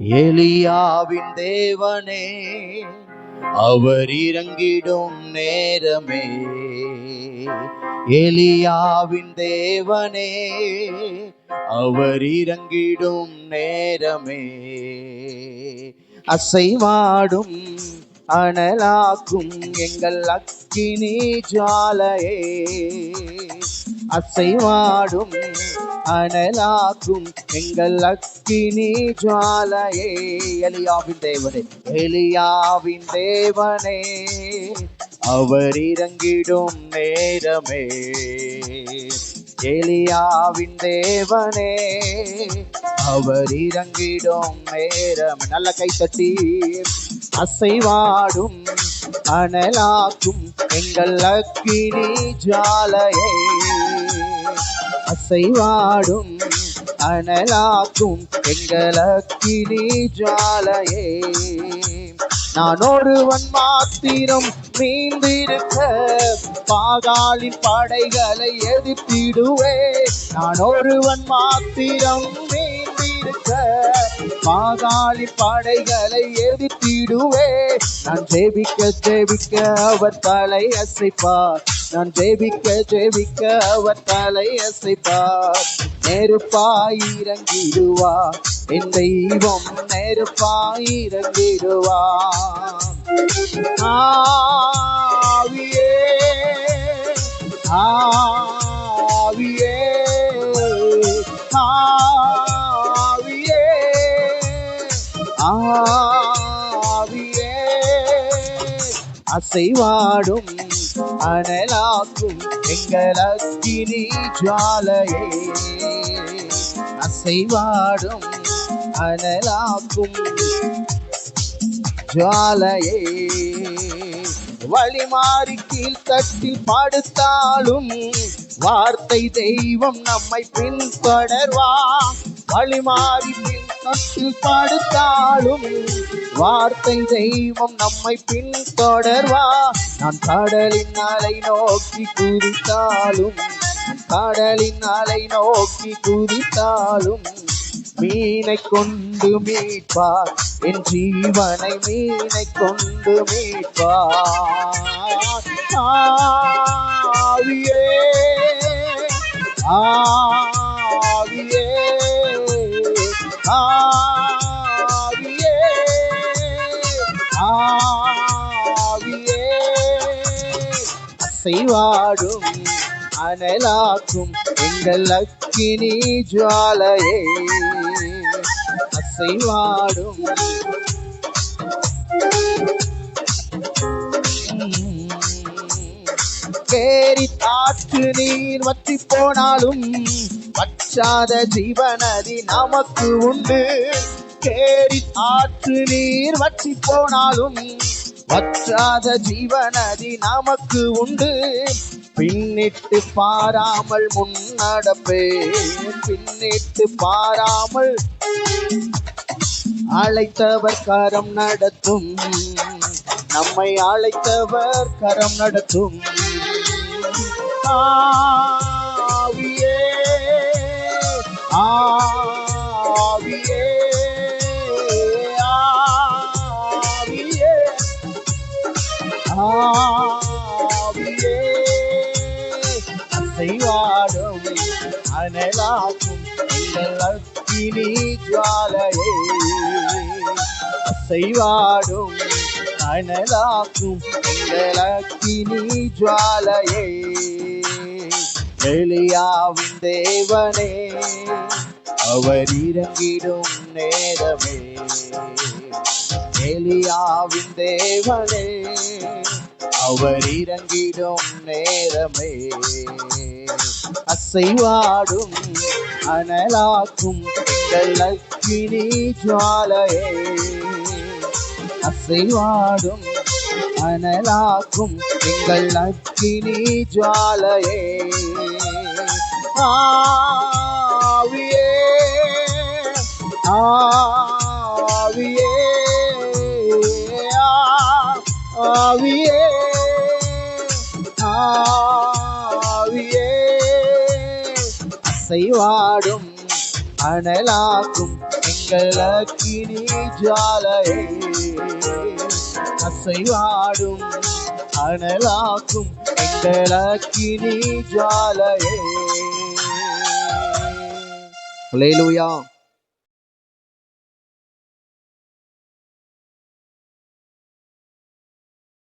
எலியாவின் தேவனே அவர் இறங்கிடும் நேரமே. எலியாவின் தேவனே அவர் இறங்கிடும் நேரமே. அசைவாடும் அனலாக்கும் எங்கள் அக்கினி ஜாலையே. அசைவாடும் அனலாக்கும் எங்கள் அக்கினி ஜுவாலையே. எலியாவின் தேவனே எலியாவின் தேவனே அவர் இறங்கிடும் நேரமே. எலியாவின் தேவனே அவர் இறங்கிடும் நேரம். நல்ல கை தட்டி அசைவாடும் அனலாக்கும் எங்கள் அக்கினி ஜாலையே அசைவாடும் அனலாக்கும் எங்கள் அக்கினி ஜாலையே. நான் ஒருவன் மாத்திரம் மீந்திருக்க பாகாலின் படைகளை எதிர்த்திடுவே. நான் ஒருவன் மாத்திரம் மீந்திருக்க பாகாலின் படைகளை எதிர்த்திடுவே. நான் ஜெபிக்க ஜெபிக்க அவர் தலை அசைப்பார். நான் ஜெபிக்க ஜெபிக்க அவர் தலை அசைப்பார். நெருப்பாய் என் தெய்வம் நெருப்பாய் ஆவியே ஆவியே அசைவாடும் அனலாக்கும் எங்கள் அக்கினி ஜாலையே. அசைவாடும் அனலாக்கும் ஜாலையே. வழி மாறி கீழ் தட்டி படுத்தாலும் வார்த்தை தெய்வம் நம்மை பின்தொடர்வா வழி மாறி பின் தட்டி படுத்தாலும் வார்த்தை தெய்வம் நம்மை பின்தொடர்வா நான் கடலின் அலை நோக்கி குதித்தாலும் கடலின் அலை நோக்கி குதித்தாலும் மீனை கொண்டு மீட்பார் என் ஜீவனை மீனை கொண்டு மீட்பார் ஆவியே ஆவியே அசைவாடும் அனலாக்கும் எங்கள் அக்கினி ஜுவாலையே. அசைவாடும். கேரி ஆற்று நீர் வற்றி போனாலும் வற்றாத ஜீவனதி நமக்கு உண்டு. கேரி ஆற்று நீர் வற்றி போனாலும் வற்றாத ஜீவனதி நமக்கு உண்டு. பின்னிட்டு பாராமல் முன்னடப்பே. பின்னிட்டு பாராமல் அழைத்தவர் கரம் நடத்தும். நம்மை அழைத்தவர் கரம் நடத்தும். ஆ ஆவியே அசைவாடும் அனலாக்கும் எங்கள் அக்கினி ஜுவாலையே. அசைவாடும் அனலாக்கும் எங்கள் அக்கினி ஜுவாலையே. எலியாவின் தேவனே அவர் இறங்கிடும் நேரமே. எலியாவின் தேவனே அவர் இறங்கிடும் நேரமே. அசைவாடும் அனலாக்கும் லக்கினி அக்கினி ஜுவாலையே. அசைவாடும் அனலாக்கும் எங்கள் அக்கினி ஜுவாலையே. ஆவியே ஆவியே ஆவியே. ஆவியே. அசைவாடும் அனலாக்கும் எங்கள் அக்கினி ஜாலையே. அசைவாடும் அனலாக்கும் எங்கள் அக்கினி ஜாலையே. ஹalleluya.